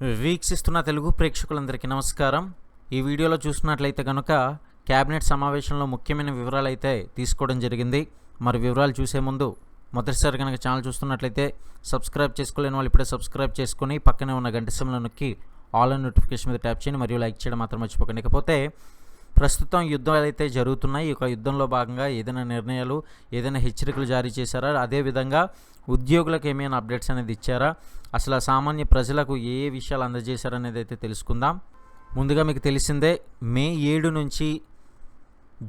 వీక్షిస్తున్న తెలుగు ప్రేక్షకులందరికీ నమస్కారం. ఈ వీడియోలో చూసినట్లయితే కనుక కేబినెట్ సమావేశంలో ముఖ్యమైన వివరాలు అయితే తీసుకోవడం జరిగింది. మరి వివరాలు చూసే ముందు మొదటిసారి కనుక ఛానల్ చూస్తున్నట్లయితే సబ్స్క్రైబ్ చేసుకోలేని వాళ్ళు ఇప్పుడే సబ్స్క్రైబ్ చేసుకుని పక్కనే ఉన్న గంట సమయంలో నొక్కి ఆల్ నోటిఫికేషన్ మీద ట్యాప్ చేయండి. మరియు లైక్ చేయడం మాత్రం మర్చిపోకండి. ఇకపోతే ప్రస్తుతం యుద్ధాలు అయితే జరుగుతున్నాయి ఈ యొక్క యుద్ధంలో భాగంగా ఏదైనా నిర్ణయాలు ఏదైనా హెచ్చరికలు జారీ చేశారా? అదేవిధంగా ఉద్యోగులకు ఏమైనా అప్డేట్స్ అనేది ఇచ్చారా? అసలు సామాన్య ప్రజలకు ఏ ఏ విషయాలు అందజేశారనేది అయితే తెలుసుకుందాం. ముందుగా మీకు తెలిసిందే మే ఏడు నుంచి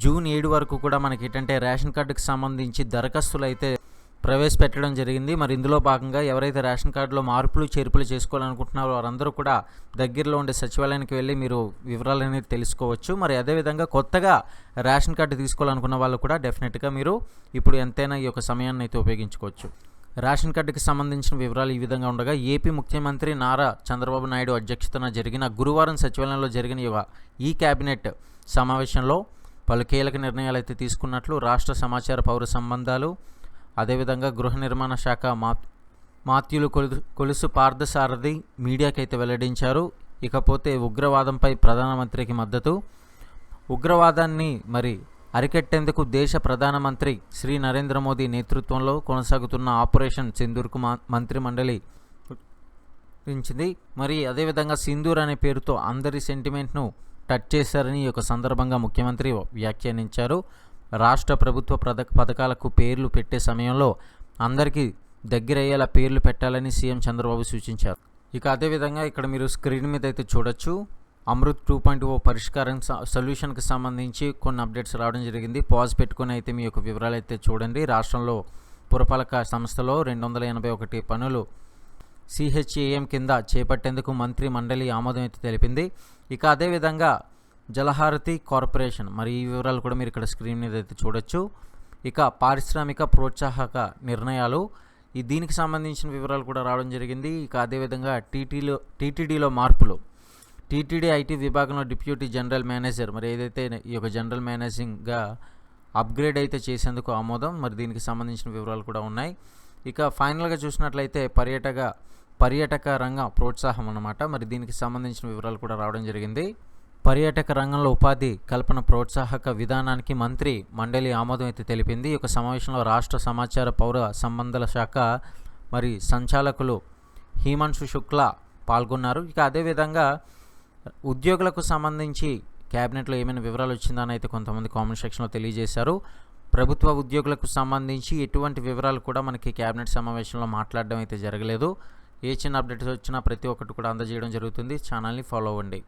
జూన్ ఏడు వరకు కూడా మనకి ఏంటంటే రేషన్ కార్డుకి సంబంధించి దరఖాస్తులు అయితే ప్రవేశపెట్టడం జరిగింది. మరి ఇందులో భాగంగా ఎవరైతే రేషన్ కార్డులో మార్పులు చేర్పులు చేసుకోవాలనుకుంటున్నారో వారందరూ కూడా దగ్గరలో ఉండే సచివాలయానికి వెళ్ళి మీరు వివరాలు అనేది తెలుసుకోవచ్చు. మరి అదేవిధంగా కొత్తగా రేషన్ కార్డు తీసుకోవాలనుకున్న వాళ్ళు కూడా డెఫినెట్గా మీరు ఇప్పుడు ఎంతైనా ఈ యొక్క సమయాన్ని అయితే ఉపయోగించుకోవచ్చు. రేషన్ కార్డుకి సంబంధించిన వివరాలు ఈ విధంగా ఉండగా ఏపీ ముఖ్యమంత్రి నారా చంద్రబాబు నాయుడు అధ్యక్షతన జరిగిన గురువారం సచివాలయంలో జరిగిన ఈ కేబినెట్ సమావేశంలో పలు కీలక నిర్ణయాలు అయితే తీసుకున్నట్లు రాష్ట్ర సమాచార పౌర సంబంధాలు అదేవిధంగా గృహ నిర్మాణ శాఖ మా మాత్యులు కొలు కొలుసు పార్థసారథి మీడియాకైతే అయితే వెల్లడించారు. ఇకపోతే ఉగ్రవాదంపై ప్రధానమంత్రికి మద్దతు. ఉగ్రవాదాన్ని మరి అరికట్టేందుకు దేశ ప్రధానమంత్రి శ్రీ నరేంద్ర మోదీ నేతృత్వంలో కొనసాగుతున్న ఆపరేషన్ సింధూర్కు మా మంత్రి మండలి ఉంచింది మరి అదేవిధంగా సింధూర్ అనే పేరుతో అందరి సెంటిమెంట్ను టచ్ చేశారని ఈ యొక్క సందర్భంగా ముఖ్యమంత్రి వ్యాఖ్యానించారు. రాష్ట్ర ప్రభుత్వ పథ పథకాలకు పేర్లు పెట్టే సమయంలో అందరికీ దగ్గరయ్యేలా పేర్లు పెట్టాలని సీఎం చంద్రబాబు సూచించారు. ఇక అదేవిధంగా ఇక్కడ మీరు స్క్రీన్ మీద అయితే చూడొచ్చు. అమృత్ టూ పాయింట్ ఓ పరిష్కారం స- సొల్యూషన్కి సంబంధించి కొన్ని అప్డేట్స్ రావడం జరిగింది. పాజ్ పెట్టుకుని అయితే మీ యొక్క వివరాలు అయితే చూడండి. రాష్ట్రంలో పురపాలక సంస్థలో రెండు వందల ఎనభై ఒకటి పనులు సిహెచ్ఏఎం కింద చేపట్టేందుకు మంత్రి మండలి ఆమోదం అయితే తెలిపింది. ఇక అదేవిధంగా జలహారతి కార్పొరేషన్. మరి ఈ వివరాలు కూడా మీరు ఇక్కడ స్క్రీన్ మీద అయితే చూడొచ్చు. ఇక పారిశ్రామిక ప్రోత్సాహక నిర్ణయాలు. ఈ దీనికి సంబంధించిన వివరాలు కూడా రావడం జరిగింది. ఇక అదేవిధంగా టీటీలో టీటీడీలో మార్పులు. టీటీడీ ఐటీ విభాగంలో డిప్యూటీ జనరల్ మేనేజర్. మరి ఏదైతే ఈ యొక్క జనరల్ మేనేజింగ్గా అప్గ్రేడ్ అయితే చేసేందుకు ఆమోదం మరి దీనికి సంబంధించిన వివరాలు కూడా ఉన్నాయి. ఇక ఫైనల్గా చూసినట్లయితే పర్యటక పర్యాటక రంగ ప్రోత్సాహం అన్నమాట. మరి దీనికి సంబంధించిన వివరాలు కూడా రావడం జరిగింది. పర్యాటక రంగంలో ఉపాధి కల్పన ప్రోత్సాహక విధానానికి మంత్రి మండలి ఆమోదం అయితే తెలిపింది. ఈ యొక్క సమావేశంలో రాష్ట్ర సమాచార పౌర సంబంధాల శాఖ మరి సంచాలకులు హీమాంశు శుక్ల పాల్గొన్నారు. ఇక అదేవిధంగా ఉద్యోగులకు సంబంధించి క్యాబినెట్లో ఏమైనా వివరాలు వచ్చిందని అయితే కొంతమంది కామెంట్ సెక్షన్లో తెలియజేశారు. ప్రభుత్వ ఉద్యోగులకు సంబంధించి ఎటువంటి వివరాలు కూడా మనకి క్యాబినెట్ సమావేశంలో మాట్లాడడం అయితే జరగలేదు. ఏ చిన్న అప్డేట్స్ వచ్చినా ప్రతి ఒక్కటి కూడా అందజేయడం జరుగుతుంది. ఛానల్ని ఫాలో అవ్వండి.